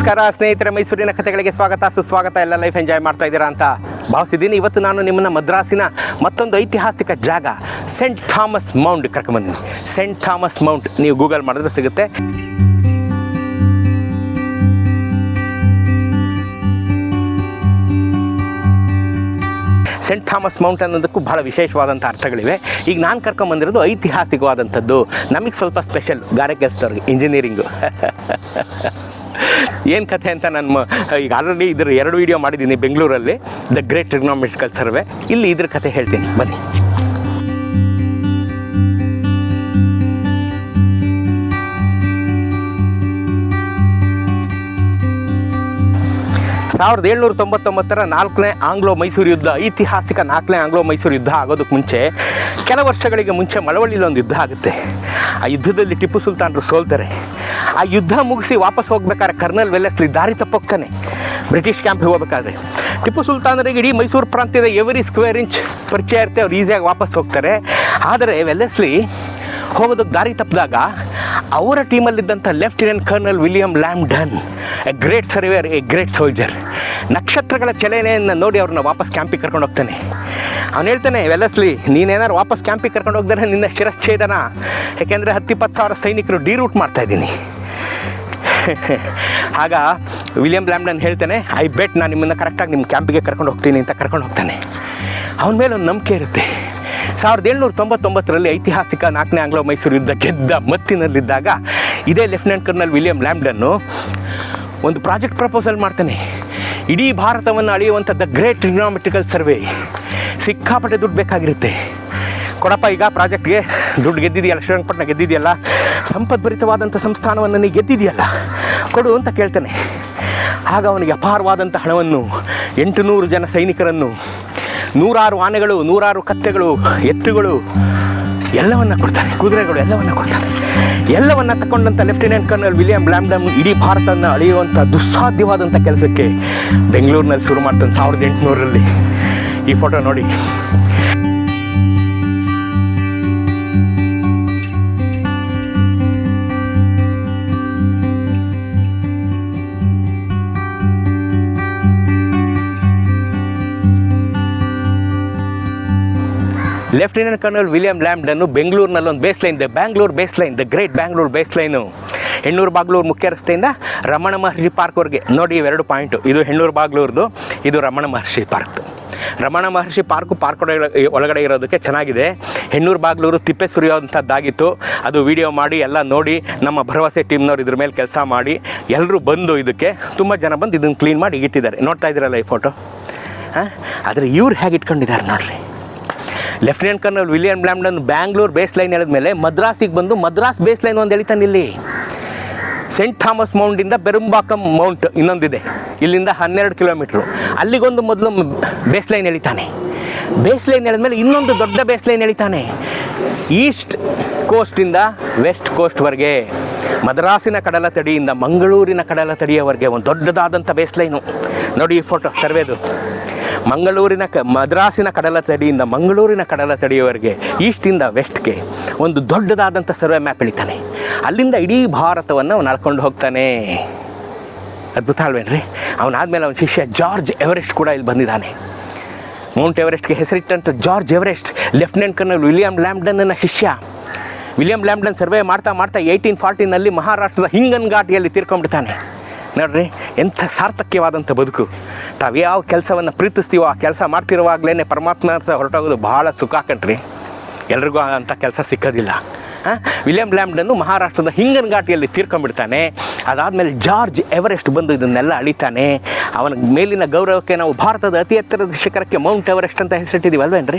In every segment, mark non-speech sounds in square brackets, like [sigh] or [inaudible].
ನಮಸ್ಕಾರ, ಸ್ನೇಹಿತರೆ, ಮೈಸೂರಿನ ಕಥೆಗಳಿಗೆ ಸ್ವಾಗತ, ಸುಸ್ವಾಗತ, ಎಲ್ಲ ಲೈಫ್ ಎಂಜಾಯ್ ಮಾಡ್ತಾ ಇದ್ದೀರಾ ಅಂತ ಭಾವಿಸಿದ್ದೀನಿ. ಇವತ್ತು ನಾನು ನಿಮ್ಮನ್ನ ಮದ್ರಾಸಿನ ಮತ್ತೊಂದು ಐತಿಹಾಸಿಕ ಜಾಗ ಸೆಂಟ್ ಥಾಮಸ್ ಮೌಂಟ್ ಕರ್ಕೊಂಡ್ಬಂದಿದ್ದೀನಿ ಸೆಂಟ್ ಥಾಮಸ್ ಮೌಂಟ್ ನೀವು ಗೂಗಲ್ ಮಾಡಿದ್ರೆ ಸಿಗುತ್ತೆ. ಸೆಂಟ್ ಥಾಮಸ್ ಮೌಂಟ್ ಅನ್ನೋದಕ್ಕೂ ಬಹಳ ವಿಶೇಷವಾದಂಥ ಅರ್ಥಗಳಿವೆ. ಈಗ ನಾನು ಕರ್ಕೊಂಬಂದಿರೋದು ಐತಿಹಾಸಿಕವಾದಂಥದ್ದು. ನಮಗೆ ಸ್ವಲ್ಪ ಸ್ಪೆಷಲ್ ಗಾರೆ ಕೆಲಸದವ್ರಿಗೆ ಇಂಜಿನಿಯರಿಂಗು ಏನು ಕಥೆ ಅಂತ ನಾನು ಈಗ ಆಲ್ರೆಡಿ ಇದ್ರ ಎರಡು ವಿಡಿಯೋ ಮಾಡಿದ್ದೀನಿ ಬೆಂಗಳೂರಲ್ಲಿ. ದ ಗ್ರೇಟ್ ಟ್ರಿಗ್ನೋಮೆಟ್ರಿಕಲ್ ಸರ್ವೆ ಇಲ್ಲಿ ಇದ್ರ ಕಥೆ ಹೇಳ್ತೀನಿ. ಬನ್ನಿ. ಸಾವಿರದ ಏಳ್ನೂರ ತೊಂಬತ್ತೊಂಬತ್ತರ ನಾಲ್ಕನೇ ಆಂಗ್ಲೋ ಮೈಸೂರು ಯುದ್ಧ, ಐತಿಹಾಸಿಕ ನಾಲ್ಕನೇ ಆಂಗ್ಲೋ ಮೈಸೂರು ಯುದ್ಧ ಆಗೋದಕ್ಕೆ ಮುಂಚೆ ಕೆಲ ವರ್ಷಗಳಿಗೆ ಮುಂಚೆ ಮಳವಳ್ಳಿಲಿ ಒಂದು ಯುದ್ಧ ಆಗುತ್ತೆ. ಆ ಯುದ್ಧದಲ್ಲಿ ಟಿಪ್ಪು ಸುಲ್ತಾನರು ಸೋಲ್ತಾರೆ. ಆ ಯುದ್ಧ ಮುಗಿಸಿ ವಾಪಸ್ ಹೋಗ್ಬೇಕಾದ್ರೆ ಕರ್ನಲ್ ವೆಲ್ಲೆಸ್ಲಿ ದಾರಿ ತಪ್ಪೋಗ್ತಾನೆ ಬ್ರಿಟಿಷ್ ಕ್ಯಾಂಪ್ಗೆ ಹೋಗ್ಬೇಕಾದ್ರೆ. ಟಿಪ್ಪು ಸುಲ್ತಾನರಿಗೆ ಇಡೀ ಮೈಸೂರು ಪ್ರಾಂತ್ಯದ ಎವರಿ ಸ್ಕ್ವೇರ್ ಇಂಚ್ ಪರಿಚಯ ಇರುತ್ತೆ, ಅವ್ರು ಈಸಿಯಾಗಿ ವಾಪಸ್ ಹೋಗ್ತಾರೆ. ಆದರೆ ವೆಲ್ಲೆಸ್ಲಿ ಹೋಗೋದಕ್ಕೆ ದಾರಿ ತಪ್ಪಿದಾಗ ಅವರ ಟೀಮಲ್ಲಿದ್ದಂಥ lieutenant colonel William Lambton a great surveyor a great soldier. ನಕ್ಷತ್ರಗಳ ಚಲನೆಯನ್ನು ನೋಡಿ ಅವ್ರನ್ನ ವಾಪಸ್ ಕ್ಯಾಂಪಿಗೆ ಕರ್ಕೊಂಡು ಹೋಗ್ತಾನೆ. ಅವನು ಹೇಳ್ತಾನೆ ವೆಲಸ್ಲಿ ನೀನೇನಾರು ವಾಪಸ್ ಕ್ಯಾಂಪಿಗೆ ಕರ್ಕೊಂಡು ಹೋಗ್ದಾರೆ ನಿನ್ನ ಶಿರಚ್ಛೇದನ? ಯಾಕೆಂದರೆ ಹತ್ತಿಪ್ಪತ್ತು ಸಾವಿರ ಸೈನಿಕರು ಡಿರೂಟ್ ಮಾಡ್ತಾ ಇದ್ದೀನಿ. [laughs] ಆಗ ವಿಲಿಯಂ ಲ್ಯಾಮ್ಡನ್ ಹೇಳ್ತಾನೆ, ಐ ಬೆಟ್, ನಾನು ನಿಮ್ಮನ್ನು ಕರೆಕ್ಟಾಗಿ ನಿಮ್ಮ ಕ್ಯಾಂಪಿಗೆ ಕರ್ಕೊಂಡು ಹೋಗ್ತೀನಿ ಅಂತ ಕರ್ಕೊಂಡು ಹೋಗ್ತಾನೆ. ಅವನ ಮೇಲೆ ಒಂದು ನಂಬಿಕೆ ಇರುತ್ತೆ. ಸಾವಿರದ ಏಳ್ನೂರ ತೊಂಬತ್ತೊಂಬತ್ತರಲ್ಲಿ ಐತಿಹಾಸಿಕ ನಾಲ್ಕನೇ ಆಂಗ್ಲೋ ಮೈಸೂರು ಯುದ್ಧ ಗೆದ್ದ ಮತ್ತಿನಲ್ಲಿದ್ದಾಗ, ಇದೇ ಲೆಫ್ಟಿನೆಂಟ್ ಕರ್ನಲ್ ವಿಲಿಯಂ ಲ್ಯಾಂಬ್ಡನ್ನು ಒಂದು ಪ್ರಾಜೆಕ್ಟ್ ಪ್ರಪೋಸಲ್ ಮಾಡ್ತಾನೆ. ಇಡೀ ಭಾರತವನ್ನು ಅಳೆಯುವಂಥ ದ ಗ್ರೇಟ್ ಟ್ರಿಗ್ನಾಮೆಟ್ರಿಕಲ್ ಸರ್ವೆ. ಸಿಕ್ಕಾಪಟ್ಟೆ ದುಡ್ಡು ಬೇಕಾಗಿರುತ್ತೆ. ಕೊಡಪ್ಪ, ಈಗ ಪ್ರಾಜೆಕ್ಟ್ಗೆ ದುಡ್ಡು ಗೆದ್ದಿದೆಯಲ್ಲ, ಶ್ರೀರಂಗಪಟ್ಟಣ ಗೆದ್ದಿದೆಯಲ್ಲ, ಸಂಪದ್ಭರಿತವಾದಂಥ ಸಂಸ್ಥಾನವನ್ನು ನೀ ಗೆದ್ದಿದೆಯಲ್ಲ, ಕೊಡು ಅಂತ ಕೇಳ್ತಾನೆ. ಆಗ ಅವನಿಗೆ ಅಪಾರವಾದಂಥ ಹಣವನ್ನು ಎಂಟು ನೂರು ಜನ ಸೈನಿಕರನ್ನು ನೂರಾರು ಆನೆಗಳು, ನೂರಾರು ಕತ್ತೆಗಳು, ಎತ್ತುಗಳು ಎಲ್ಲವನ್ನ ಕೊಡ್ತಾರೆ. ಕುದುರೆಗಳು ಎಲ್ಲವನ್ನ ಕೊಡ್ತಾರೆ. ಎಲ್ಲವನ್ನ ತಗೊಂಡಂಥ ಲೆಫ್ಟಿನೆಂಟ್ ಕರ್ನಲ್ ವಿಲಿಯಂ ಬ್ಲಾಮ್ಡಮ್ ಇಡೀ ಭಾರತವನ್ನು ಅಳೆಯುವಂಥ ದುಸ್ಸಾಧ್ಯವಾದಂಥ ಕೆಲಸಕ್ಕೆ ಬೆಂಗಳೂರಿನಲ್ಲಿ ಶುರು ಮಾಡ್ತಾನೆ ಸಾವಿರದ ಎಂಟುನೂರಲ್ಲಿ ಈ ಫೋಟೋ ನೋಡಿ. ಲೆಫ್ಟಿನೆಂಟ್ ಕರ್ನಲ್ ವಿಲಿಯಂ ಲ್ಯಾಂಬ್ಡನ್ನು ಬೆಂಗಳೂರಿನಲ್ಲಿ ಒಂದು ಬೇಸ್ ಲೈನ್ ಇದೆ Bangalore base line the great Bangalore base line Hennur Bagalur ಮುಖ್ಯ ರಸ್ತೆಯಿಂದ ರಮಣ ಮಹರ್ಷಿ ಪಾರ್ಕ್ವರೆಗೆ ನೋಡಿ ಇವೆರಡು ಪಾಯಿಂಟು ಇದು ಹೆಣ್ಣೂರು ಬಾಗ್ಲೂರ್ದು ಇದು Ramana Maharshi park Ramana Maharshi park park ಒಳಗಡೆ ಒಳಗಡೆ ಇರೋದಕ್ಕೆ ಚೆನ್ನಾಗಿದೆ. ಹೆಣ್ಣೂರು ಬಾಗ್ಲೂರು ತಿಪ್ಪೆ ಸುರಿಯುವಂಥದ್ದಾಗಿತ್ತು ಅದು ವಿಡಿಯೋ ಮಾಡಿ, ಎಲ್ಲ ನೋಡಿ, ನಮ್ಮ ಭರವಸೆ ಟೀಮ್ನವ್ರು ಇದ್ರ ಮೇಲೆ ಕೆಲಸ ಮಾಡಿ ಎಲ್ಲರೂ ಬಂದು ಇದಕ್ಕೆ, ತುಂಬ ಜನ ಬಂದು ಇದನ್ನು ಕ್ಲೀನ್ ಮಾಡಿ ಇಟ್ಟಿದ್ದಾರೆ. ನೋಡ್ತಾ ಇದ್ದೀರಲ್ಲ ಈ ಫೋಟೋ ಹಾಂ? ಆದರೆ ಇವ್ರು ಹೇಗೆ ಇಟ್ಕೊಂಡಿದ್ದಾರೆ ನೋಡ್ರಿ. Lieutenant colonel William Lambton Bangalore base line ಎಳೆದ್ಮೇಲೆ ಮದ್ರಾಸಿಗೆ ಬಂದು ಮದ್ರಾಸ್ ಬೇಸ್ ಲೈನ್ ಒಂದು ಎಳಿತಾನೆ ಇಲ್ಲಿ. ಸೆಂಟ್ ಥಾಮಸ್ ಮೌಂಟಿಂದ ಬೆರುಂಬಾಕಂ ಮೌಂಟ್ ಇನ್ನೊಂದಿದೆ. ಇಲ್ಲಿಂದ ಹನ್ನೆರಡು ಕಿಲೋಮೀಟ್ರು ಅಲ್ಲಿಗೊಂದು ಮೊದಲು ಬೇಸ್ ಲೈನ್ ಎಳಿತಾನೆ. ಬೇಸ್ ಲೈನ್ ಎಳೆದ್ಮೇಲೆ ಇನ್ನೊಂದು ದೊಡ್ಡ ಬೇಸ್ ಲೈನ್ ಎಳಿತಾನೆ ಈಸ್ಟ್ ಕೋಸ್ಟಿಂದ ವೆಸ್ಟ್ ಕೋಸ್ಟ್ವರೆಗೆ ಮದ್ರಾಸಿನ ಕಡಲ ತಡಿಯಿಂದ ಮಂಗಳೂರಿನ ಕಡಲ ತಡಿಯವರೆಗೆ ಒಂದು ದೊಡ್ಡದಾದಂಥ ಬೇಸ್ ಲೈನು ನೋಡಿ ಈ ಫೋಟೋ ಸರ್ವೇದು. ಮಂಗಳೂರಿನ ಕ, ಮದ್ರಾಸಿನ ಕಡಲ ತಡಿಯಿಂದ ಮಂಗಳೂರಿನ ಕಡಲ ತಡಿಯವರೆಗೆ ಈಸ್ಟಿಂದ ವೆಸ್ಟ್ಗೆ ಒಂದು ದೊಡ್ಡದಾದಂಥ ಸರ್ವೆ ಮ್ಯಾಪ್ ಇಳಿತಾನೆ. ಅಲ್ಲಿಂದ ಇಡೀ ಭಾರತವನ್ನು ಅವನು ನಡ್ಕೊಂಡು ಹೋಗ್ತಾನೆ. ಅದ್ಭುತ ಅಲ್ವೇನ್ರಿ? ಅವನಾದ್ಮೇಲೆ ಅವನ ಶಿಷ್ಯ ಜಾರ್ಜ್ ಎವರೆಸ್ಟ್ ಕೂಡ ಇಲ್ಲಿ ಬಂದಿದ್ದಾನೆ. ಮೌಂಟ್ ಎವರೆಸ್ಟ್ಗೆ ಹೆಸರಿಟ್ಟಂಥ George Everest, lieutenant colonel William ಲ್ಯಾಂಬ್ಡನ್ನ ಶಿಷ್ಯ. ವಿಲಿಯಂ ಲ್ಯಾಂಬ್ಡನ್ ಸರ್ವೆ ಮಾಡ್ತಾ ಮಾಡ್ತಾ ಏಯ್ಟೀನ್ ಫಾರ್ಟಿನಲ್ಲಿ ಮಹಾರಾಷ್ಟ್ರದ ಹಿಂಗನ್ ಘಾಟಿಯಲ್ಲಿ ತೀರ್ಕೊಂಡ್ಬಿಡ್ತಾನೆ. ನೋಡ್ರಿ, ಎಂಥ ಸಾರ್ಥಕ್ಯವಾದಂಥ ಬದುಕು. ತಾವು ಯಾವ ಕೆಲಸವನ್ನು ಪ್ರೀತಿಸ್ತೀವೋ ಆ ಕೆಲಸ ಮಾಡ್ತಿರುವಾಗಲೇ ಪರಮಾತ್ಮ ಹೊರಟೋಗೋದು ಭಾಳ ಸುಖ ಕಣ್ರಿ. ಎಲ್ರಿಗೂ ಅಂಥ ಕೆಲಸ ಸಿಕ್ಕೋದಿಲ್ಲ. ಹಾಂ? ವಿಲಿಯಂ ಲ್ಯಾಂಬ್ಡನ್ನು ಮಹಾರಾಷ್ಟ್ರದ ಹಿಂಗನ್ ಘಾಟಿಯಲ್ಲಿ ತೀರ್ಕೊಂಡ್ಬಿಡ್ತಾನೆ. ಅದಾದಮೇಲೆ ಜಾರ್ಜ್ ಎವರೆಸ್ಟ್ ಬಂದು ಇದನ್ನೆಲ್ಲ ಅಳಿತಾನೆ. ಅವನ ಮೇಲಿನ ಗೌರವಕ್ಕೆ ನಾವು ಭಾರತದ ಅತಿ ಎತ್ತರದ ಶಿಖರಕ್ಕೆ ಮೌಂಟ್ ಎವರೆಸ್ಟ್ ಅಂತ ಹೆಸರಿಟ್ಟಿದ್ದೀವಿ ಅಲ್ವೇನ್ರಿ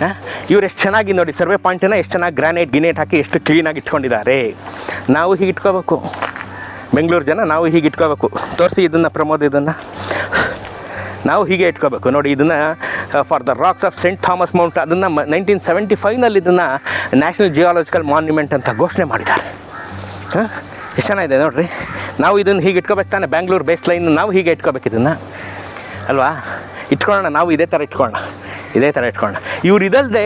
ಹಾಂ? ಇವ್ರು ಎಷ್ಟು ಚೆನ್ನಾಗಿ ನೋಡಿ, ಸರ್ವೆ ಪಾಯಿಂಟನ್ನು ಎಷ್ಟು ಚೆನ್ನಾಗಿ ಗ್ರಾನೈಟ್, ಗಿನೇಟ್ ಹಾಕಿ ಎಷ್ಟು ಕ್ಲೀನಾಗಿ ಇಟ್ಕೊಂಡಿದ್ದಾರೆ. ನಾವು ಹೀಗೆ ಇಟ್ಕೋಬೇಕು ಬೆಂಗಳೂರು ಜನ ನಾವು ಹೀಗೆ ಇಟ್ಕೋಬೇಕು. ತೋರಿಸಿ ಇದನ್ನು ಪ್ರಮೋದ್ ಇದನ್ನು. ನಾವು ಹೀಗೆ ಇಟ್ಕೋಬೇಕು. ನೋಡಿ ಇದನ್ನು for the rocks of Saint Thomas Mount ಅದನ್ನು ನೈನ್ಟೀನ್ ಸೆವೆಂಟಿ ಫೈವ್ನಲ್ಲಿ ಇದನ್ನು ನ್ಯಾಷನಲ್ ಜಿಯಾಲಜಿಕಲ್ ಮಾನ್ಯುಮೆಂಟ್ ಅಂತ ಘೋಷಣೆ ಮಾಡಿದ್ದಾರೆ. ಹಾಂ? ಎಷ್ಟು ಚೆನ್ನಾಗಿದೆ ನೋಡಿರಿ? ನಾವು ಇದನ್ನು ಹೀಗೆ ಇಟ್ಕೋಬೇಕು ತಾನೆ ಬ್ಯಾಂಗ್ಳೂರು ಬೇಸ್ ಲೈನ್ ನಾವು ಹೀಗೆ ಇಟ್ಕೋಬೇಕು ಇದನ್ನು. ಅಲ್ವಾ? ಇಟ್ಕೊಳ್ಳೋಣ, ನಾವು ಇದೇ ಥರ ಇಟ್ಕೊಳ್ಳೋಣ. ಇದೇ ಥರ ಇಟ್ಕೊಳ್ಳೋಣ. ಇವ್ರು ಇದಲ್ಲದೆ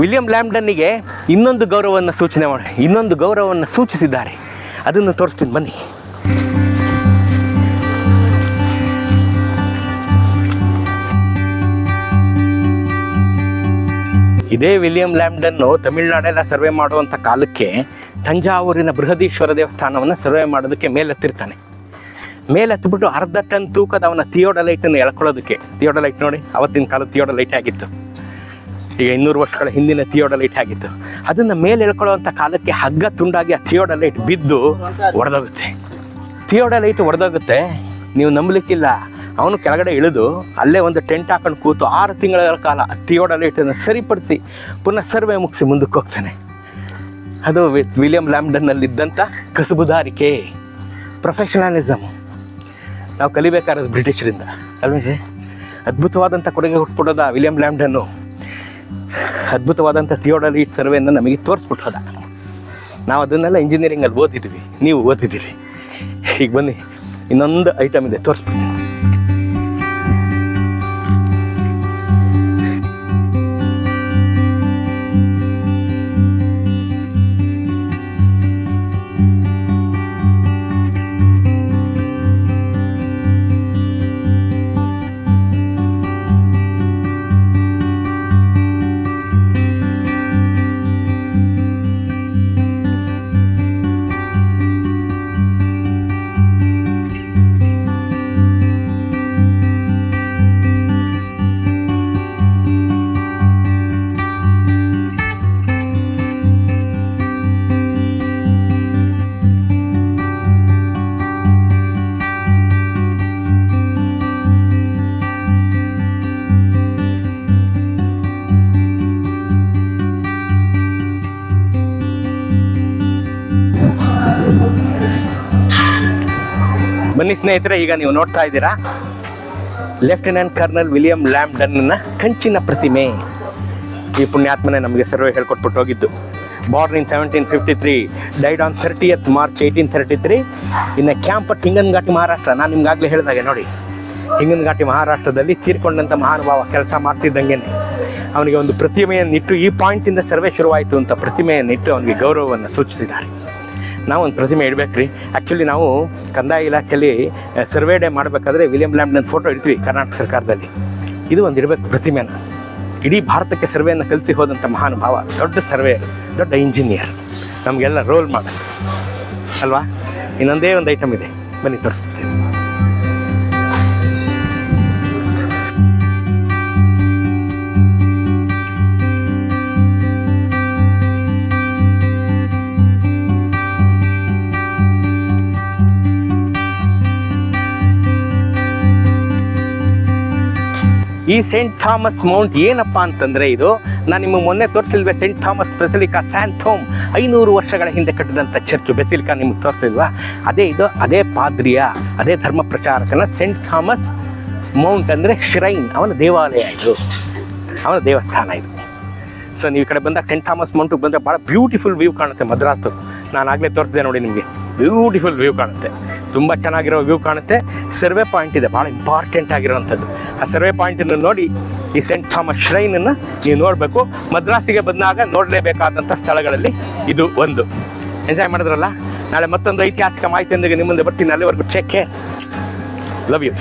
ವಿಲಿಯಂ ಲ್ಯಾಂಬ್ಡನ್ನಿಗೆ ಇನ್ನೊಂದು ಗೌರವವನ್ನು ಸೂಚನೆ ಮಾಡಿ, ಇನ್ನೊಂದು ಗೌರವವನ್ನು ಸೂಚಿಸಿದ್ದಾರೆ. ಅದನ್ನು ತೋರಿಸ್ತೀನಿ, ಬನ್ನಿ. ಇದೇ ವಿಲಿಯಂ ಲ್ಯಾಂಬ್ಡನ್ನು ತಮಿಳುನಾಡೆಲ್ಲ ಸರ್ವೆ ಮಾಡುವಂಥ ಕಾಲಕ್ಕೆ ತಂಜಾವೂರಿನ ಬೃಹದೀಶ್ವರ ದೇವಸ್ಥಾನವನ್ನು ಸರ್ವೆ ಮಾಡೋದಕ್ಕೆ ಮೇಲೆತ್ತಿರ್ತಾನೆ. ಮೇಲೆತ್ತಿಬಿಟ್ಟು ಅರ್ಧ ಟನ್ ತೂಕದ ಅವನ ಥಿಯೋಡಲೈಟನ್ನು ಎಳ್ಕೊಳ್ಳೋದಕ್ಕೆ. ಥಿಯೋಡಲೈಟ್ ನೋಡಿ, ಅವತ್ತಿನ ಕಾಲ ಥಿಯೋಡಲೈಟೇ ಆಗಿತ್ತು. ಈಗ ಇನ್ನೂರು ವರ್ಷಗಳ ಹಿಂದಿನ ಥಿಯೋಡಲೈಟ್ ಆಗಿತ್ತು. ಅದನ್ನು ಮೇಲೆ ಎಳ್ಕೊಳ್ಳುವಂಥ ಕಾಲಕ್ಕೆ ಹಗ್ಗ ತುಂಡಾಗಿ ಆ ಥಿಯೋಡಲೈಟ್ ಬಿದ್ದು ಒಡೆದೋಗುತ್ತೆ. ಥಿಯೋಡಲೈಟ್ ಒಡೆದೋಗುತ್ತೆ, ನೀವು ನಂಬಲಿಕ್ಕಿಲ್ಲ. ಅವನು ಕೆಳಗಡೆ ಇಳಿದು ಅಲ್ಲೇ ಒಂದು ಟೆಂಟ್ ಹಾಕೊಂಡು ಕೂತು ಆರು ತಿಂಗಳ ಕಾಲ ಥಿಯೋಡಲೈಟನ್ನು ಸರಿಪಡಿಸಿ ಪುನಃ ಸರ್ವೆ ಮುಗಿಸಿ ಮುಂದಕ್ಕೆ ಹೋಗ್ತಾನೆ. ಅದು ವಿಲಿಯಂ ಲ್ಯಾಂಬ್ಡನ್ನಲ್ಲಿದ್ದಂಥ ಕಸುಬುದಾರಿಕೆ ಪ್ರೊಫೆಷನಲಿಸಮ್ ನಾವು ಕಲಿಬೇಕಾದ್ರೆ ಬ್ರಿಟಿಷರಿಂದ. ಅಲ್ವೇ ಅದ್ಭುತವಾದಂಥ ಕೊಡುಗೆ ಕೊಟ್ಬಿಡೋದ ವಿಲಿಯಂ ಲ್ಯಾಂಬ್ಡನ್ನು. ಅದ್ಭುತವಾದಂಥ ಥಿಯೋಡಲೈಟ್ ಸರ್ವೆಯನ್ನು ನಮಗೆ ತೋರಿಸ್ಬಿಟ್ಟು ಹೋದ ನಾವು ಅದನ್ನೆಲ್ಲ ಇಂಜಿನಿಯರಿಂಗಲ್ಲಿ ಓದಿದ್ವಿ. ನೀವು ಓದಿದ್ದೀರಿ. ಈಗ ಬನ್ನಿ, ಇನ್ನೊಂದು ಐಟಮ್ ಇದೆ, ತೋರಿಸ್ಬಿಡ್ತೀನಿ. ಬನ್ನಿ ಸ್ನೇಹಿತರೆ, ಈಗ ನೀವು ನೋಡ್ತಾ ಇದ್ದೀರಾ? ಲೆಫ್ಟಿನೆಂಟ್ ಕರ್ನಲ್ ವಿಲಿಯಂ ಲ್ಯಾಂಬ್ಡನ್ನ ಕಂಚಿನ ಪ್ರತಿಮೆ. ಈ ಪುಣ್ಯಾತ್ಮನೆ ನಮಗೆ ಸರ್ವೆ ಹೇಳ್ಕೊಟ್ಬಿಟ್ಟು ಹೋಗಿದ್ದು. Born in seventeen fifty three died on thirtieth March eighteen thirty three ಇನ್ನು ಕ್ಯಾಂಪ್ ಅಟ್ ಹಿಂಗನ್ಘಾಟಿ ಮಹಾರಾಷ್ಟ್ರ ನಾನು ನಿಮ್ಗಾಗಲೇ ಹೇಳಿದಾಗೆ ನೋಡಿ. ಹಿಂಗನ್ಘಾಟಿ ಮಹಾರಾಷ್ಟ್ರದಲ್ಲಿ ತೀರ್ಕೊಂಡಂಥ ಮಹಾನುಭಾವ ಕೆಲಸ ಮಾಡ್ತಿದ್ದಂಗೆ ಅವನಿಗೆ ಒಂದು ಪ್ರತಿಮೆಯನ್ನಿಟ್ಟು ಈ ಪಾಯಿಂಟಿಂದ ಸರ್ವೆ ಶುರುವಾಯಿತು ಅಂತ ಪ್ರತಿಮೆಯನ್ನಿಟ್ಟು ಅವನಿಗೆ ಗೌರವವನ್ನು ಸೂಚಿಸಿದ್ದಾರೆ. ನಾವು ಒಂದು ಪ್ರತಿಮೆ ರೀ ಆ್ಯಕ್ಚುಲಿ ನಾವು ಕಂದಾಯ ಇಲಾಖೆಯಲ್ಲಿ ಸರ್ವೇ ಡೇ ಮಾಡಬೇಕಾದ್ರೆ ವಿಲಿಯಂ ಲ್ಯಾಂಬ್ನ ಫೋಟೋ ಇಡ್ತೀವಿ ಕರ್ನಾಟಕ ಸರ್ಕಾರದಲ್ಲಿ. ಇದು ಒಂದು ಇಡಬೇಕು ಪ್ರತಿಮೆನ. ಇಡೀ ಭಾರತಕ್ಕೆ ಸರ್ವೆಯನ್ನು ಕಲಿಸಿ ಹೋದಂಥ ಮಹಾನುಭಾವ, ದೊಡ್ಡ ಸರ್ವೆ ದೊಡ್ಡ ಇಂಜಿನಿಯರ್ ನಮಗೆಲ್ಲ ರೋಲ್ ಮಾಡಲ್ವಾ ಇನ್ನೊಂದೇ ಒಂದು ಐಟಮ್ ಇದೆ. ಬನ್ನಿ ತೋರಿಸ್ಬಿಡ್ತೀನಿ. ಈ ಸೆಂಟ್ ಥಾಮಸ್ ಮೌಂಟ್ ಏನಪ್ಪ ಅಂತಂದ್ರೆ ಇದು, ನಾನು ನಿಮಗೆ ಮೊನ್ನೆ ತೋರಿಸಿಲ್ವೇ ಸೆಂಟ್ ಥಾಮಸ್ ಬೆಸಿಲಿಕಾ ಸ್ಯಾಂಥೋಮ್ ಐನೂರು ವರ್ಷಗಳ ಹಿಂದೆ ಕಟ್ಟಿದಂಥ ಚರ್ಚು ಬೆಸಿಲಿಕಾ ನಿಮಗೆ ತೋರಿಸಿಲ್ವಾ? ಅದೇ ಇದು, ಅದೇ ಪಾದ್ರಿಯ, ಅದೇ ಧರ್ಮ ಪ್ರಚಾರಕನ ಸೆಂಟ್ ಥಾಮಸ್ ಮೌಂಟ್ ಅಂದರೆ ಶ್ರೈನ್ ಅವನ ದೇವಾಲಯ ಇದು. ಅವನ ದೇವಸ್ಥಾನ ಇದು. ಸೊ ನೀವು ಈ ಕಡೆ ಬಂದಾಗ ಸೆಂಟ್ ಥಾಮಸ್ ಮೌಂಟಿಗೆ ಬಂದರೆ ಭಾಳ ಬ್ಯೂಟಿಫುಲ್ ವ್ಯೂ ಕಾಣುತ್ತೆ ಮದ್ರಾಸ್ದು. ನಾನು ಆಗಲೇ ತೋರಿಸಿದೆ ನೋಡಿ ನಿಮಗೆ. ಬ್ಯೂಟಿಫುಲ್ ವ್ಯೂ ಕಾಣುತ್ತೆ. ತುಂಬ ಚೆನ್ನಾಗಿರೋ ವ್ಯೂ ಕಾಣುತ್ತೆ. ಸರ್ವೆ ಪಾಯಿಂಟ್ ಇದೆ ಭಾಳ ಇಂಪಾರ್ಟೆಂಟ್ ಆಗಿರೋವಂಥದ್ದು. ಆ ಸರ್ವೆ ಪಾಯಿಂಟನ್ನು ನೋಡಿ ಈ ಸೆಂಟ್ ಥಾಮಸ್ ಶ್ರೈನನ್ನು ನೀವು ನೋಡಬೇಕು. ಮದ್ರಾಸಿಗೆ ಬಂದಾಗ ನೋಡಲೇಬೇಕಾದಂಥ ಸ್ಥಳಗಳಲ್ಲಿ ಇದು ಒಂದು. ಎಂಜಾಯ್ ಮಾಡಿದ್ರಲ್ಲ? ನಾಳೆ ಮತ್ತೊಂದು ಐತಿಹಾಸಿಕ ಮಾಹಿತಿಯೊಂದಿಗೆ ನಿಮ್ಮ ಮುಂದೆ ಬರ್ತೀನಿ. ಅಲ್ಲಿವರೆಗೂ ಚೆಕ್ ಲವ್ ಯು